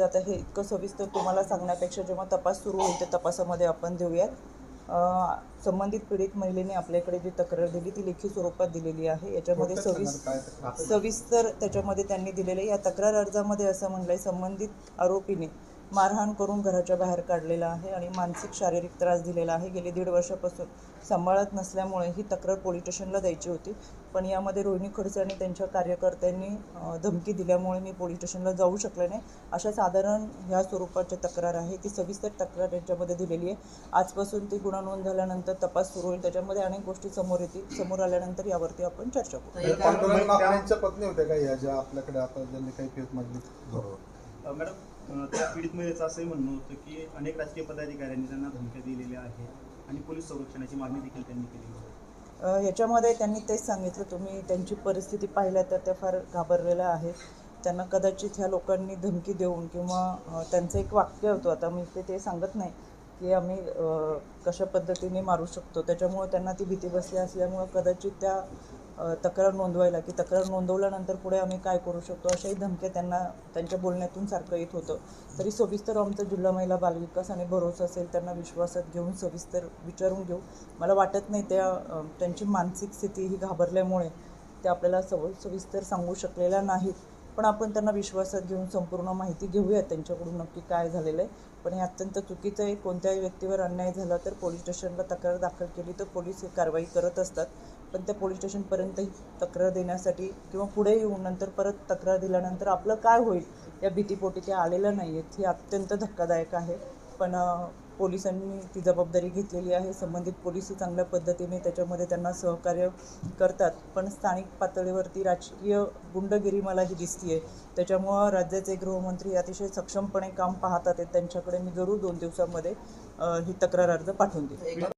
आता हे इतकं सविस्तर तुम्हाला सांगण्यापेक्षा जेव्हा तपास सुरू होईल त्या तपासामध्ये आपण देऊयात. संबंधित पीडित महिलेने आपल्याकडे जी तक्रार दिली ती लेखी स्वरूपात दिलेली आहे. याच्यामध्ये सविस सविस्तर त्याच्यामध्ये त्यांनी दिलेले या तक्रार अर्जामध्ये असं म्हणलंय संबंधित आरोपीने मारहाण करून घराच्या बाहेर काढलेला आहे आणि मानसिक शारीरिक त्रास दिलेला आहे. गेली दीड वर्षापासून सांभाळत नसल्यामुळे ही तक्रार पोलीस स्टेशनला द्यायची होती. पण यामध्ये रोहिणी खडसे आणि त्यांच्या कार्यकर्त्यांनी धमकी दिल्यामुळे मी पोलीस स्टेशनला जाऊ शकले नाही. अशा साधारण ह्या स्वरूपाची तक्रार आहे. ती सविस्तर तक्रार यांच्यामध्ये दिलेली आहे. आजपासून ती गुन्हा नोंद झाल्यानंतर तपास सुरू होईल. त्याच्यामध्ये अनेक गोष्टी समोर येतील. समोर आल्यानंतर यावरती आपण चर्चा करू. पत्नी होत्या का ह्या ज्या आपल्याकडे आता ज्यांनी काही मागणी मॅडम त्या पीडित महिलेचं असंही म्हणणं होतं की अनेक राजकीय पदाधिकाऱ्यांनी त्यांना धमक्या दिलेल्या आहेत आणि पोलीस संरक्षणाची मागणी देखील त्यांनी केली आहे. याच्यामध्ये त्यांनी तेच सांगितलं तुम्ही त्यांची परिस्थिती पाहिल्या तर त्या फार घाबरलेल्या आहेत. त्यांना कदाचित ह्या लोकांनी धमकी देऊन किंवा त्यांचं एक वाक्य होतं आता मी ते ते सांगत नाही की आम्ही कशा पद्धतीने मारू शकतो. त्याच्यामुळं त्यांना ती भीती बसली असल्यामुळं कदाचित त्या तक्रार नोंदवायला की तक्रार नोंदवल्यानंतर पुढे आम्ही काय करू शकतो? अशाही धमक्या त्यांना त्यांच्या बोलण्यातून सारखं येत होतं. तरी सविस्तर आमचं जिल्हा महिला बालविकास आणि भरोसा असेल त्यांना विश्वासात घेऊन सविस्तर विचारून घेऊ. मला वाटत नाही त्या त्यांची मानसिक स्थिती ही घाबरल्यामुळे ते आपल्याला सव सविस्तर सांगू शकलेल्या नाहीत. पण आपण त्यांना विश्वासात घेऊन संपूर्ण माहिती घेऊया त्यांच्याकडून नक्की काय झालेलं आहे. पण हे अत्यंत चुकीचं आहे. कोणत्याही व्यक्तीवर अन्याय झाला तर पोलीस स्टेशनला तक्रार दाखल केली तर पोलीस ही कारवाई करत असतात. पण त्या पोलीस स्टेशनपर्यंतही तक्रार देण्यासाठी किंवा पुढे येऊन नंतर परत तक्रार दिल्यानंतर आपलं काय होईल? या भीतीपोटी ते आलेलं नाही आहेत हे अत्यंत धक्कादायक आहे. पण पोलिसांनी ती जबाबदारी घेतलेली आहे. संबंधित पोलीस चांगल्या पद्धतीने त्याच्यामध्ये त्यांना सहकार्य करतात. पण स्थानिक पातळीवरती राजकीय गुंडगिरी मला ही दिसती आहे त्याच्यामुळं राज्याचे गृहमंत्री अतिशय सक्षमपणे काम पाहतात त्यांच्याकडे मी जरूर दोन दिवसामध्ये ही तक्रार अर्ज पाठवून देते